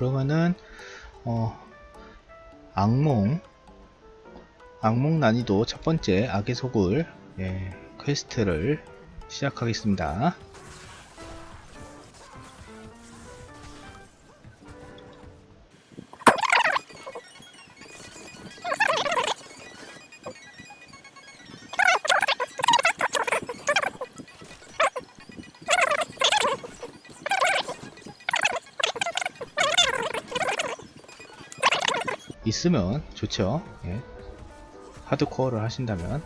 그러면은 어 악몽 악몽 난이도 첫 번째 악의 소굴 예, 퀘스트를 시작하겠습니다. 있으면 좋죠. 예. 하드코어를 하신다면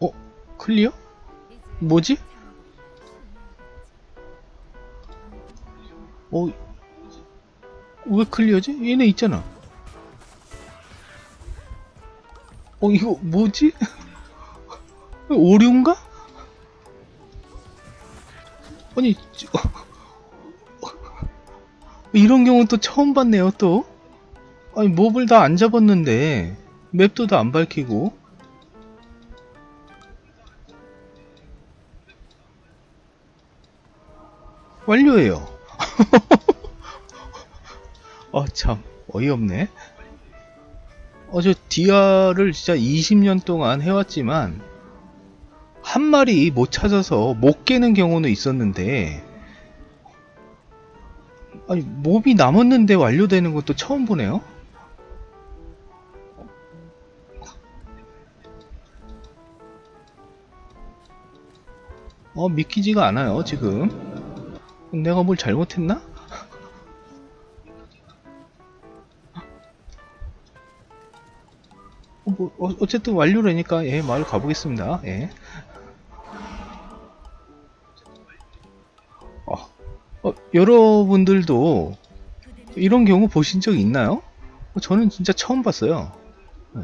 어? 클리어? 뭐지? 어? 왜 클리어지? 얘네 있잖아. 어 이거 뭐지? 오류인가? 아니 저- 이런 경우 또 처음 봤네요 또 아니 몹을 다 안 잡았는데 맵도 다 안 밝히고 완료예요 어참 어이없네 어저 디아를 진짜 20년 동안 해왔지만 한 마리 못 찾아서 못 깨는 경우는 있었는데 아니 몹이 남았는데 완료되는 것도 처음 보네요. 어 믿기지가 않아요 지금. 내가 뭘 잘못했나? 뭐, 어, 어쨌든 완료라니까 예 마을 가보겠습니다 예. 어, 어, 여러분들도 이런 경우 보신 적 있나요? 어, 저는 진짜 처음 봤어요 예.